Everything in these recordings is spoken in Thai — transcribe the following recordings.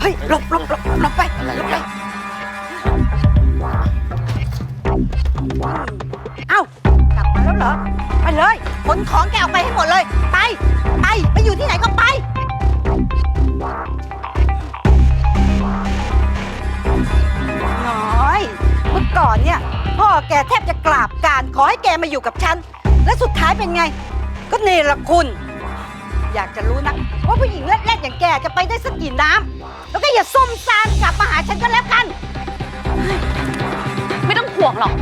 เฮ้ยหลบหลบหลบหลบไปหลบไปเอ้ากลับมาแล้วเหรอ ไปเลยขนของแกออกไปให้หมดเลย ไป ไป ไปอยู่ที่ไหนก็ไป น้อยเมื่อก่อนเนี่ย พ่อแกแทบจะกราบการขอให้แกมาอยู่กับฉัน และสุดท้ายเป็นไง ก็เนรคุณ อยากจะรู้นะว่าผู้หญิงเล็ดๆอย่างแกจะไปได้สักกี่น้ำแล้วก็อย่าส้มซานกลับมาหาฉันก็แล้วกัน ไม่ต้องห่วงหรอก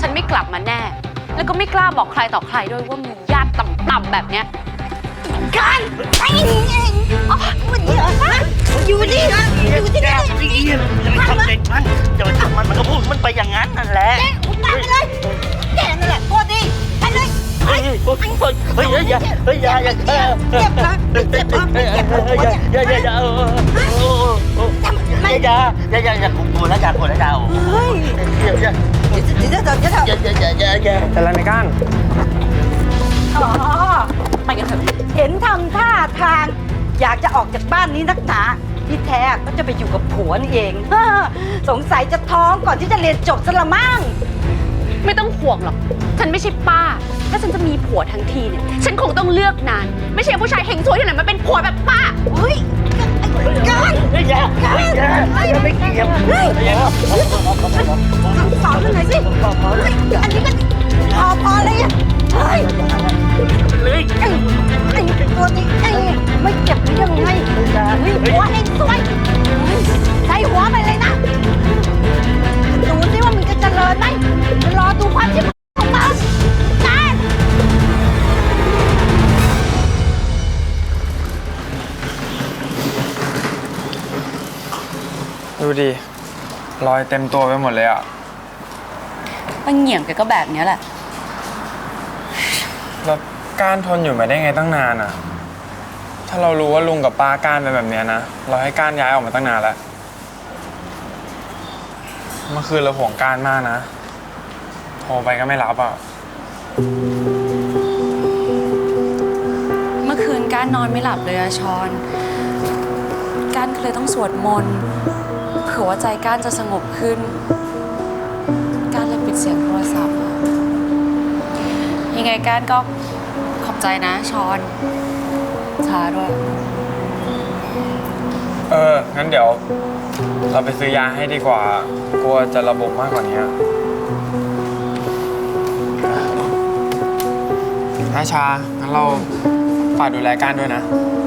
ฉันไม่กลับมาแน่ แล้วก็ไม่กล้าบอกใครต่อใครด้วยว่ามีญาติต่ำๆแบบเนี้ยกันไอ้อ๋อวันนี้เหรอฮะอยู่นี่นะอยู่ที่แกนี่พี่อย่าไปทำเด็กมันอย่าไปทำมัน เฮ้ยอย่าอย่าเจ็บเหรอเจ็บเหรอเจ็บหัวเนี่ยอย่าอย่าอย่าเออเออเออทำไมอย่าอย่าอย่าอย่ากลัวแล้วอย่ากลัวแล้วอย่าเฮ้ยอย่าอย่าเดี๋ยวเดี๋ยวเดี๋ยวเดี๋ยวอย่าอย่าอย่าอย่าเป็นไรไหมก้านอ๋อไปกันเถอะเห็นทำท่าทาง อยากจะออกจากบ้านนี้นักหนาที่แท้ก็จะไปอยู่กับผัวนี่เอง สงสัยจะท้องก่อนที่จะเรียนจบซะละมั่ง ไม่ต้องห่วงหรอก ฉันไม่ใช่ป้า ถ้าฉันจะมีผัวทั้งทีเนี่ย ฉันคงต้องเลือกนาน ไม่ใช่ผู้ชายเฮงซวยที่ไหนมาเป็นผัวแบบป้า เฮ้ยกันอย่าอย่าอย่าอย่าไปเกี่ย ดูดิ รอยเต็มตัวไปหมดเลยอะปังเหงี่ยมแกก็แบบเนี้ยแหละ แล้วก้านทนอยู่มาได้ไงตั้งนานอะ ถ้าเรารู้ว่าลุงกับป้าก้านเป็นแบบเนี้ยนะ เราให้ก้านย้ายออกมาตั้งนานแล้ว เมื่อคืนเราห่วงก้านมากนะ โทรไปก็ไม่รับอะ เมื่อคืนก้านนอนไม่หลับเลยอะชอน ก้านก็เลยต้องสวดมนต์เผื่อว่าใจก้านจะสงบขึ้น ก้านเลยปิดเสียงโทรศัพท์อะยังไงก้านก็ขอบใจนะชอนช้าด้วย เออ งั้นเดี๋ยว เราไปซื้อยาให้ดีกว่า กลัวจะระบมมากกว่านี้นาชา งั้นเราฝากดูแลก้านด้วยนะไ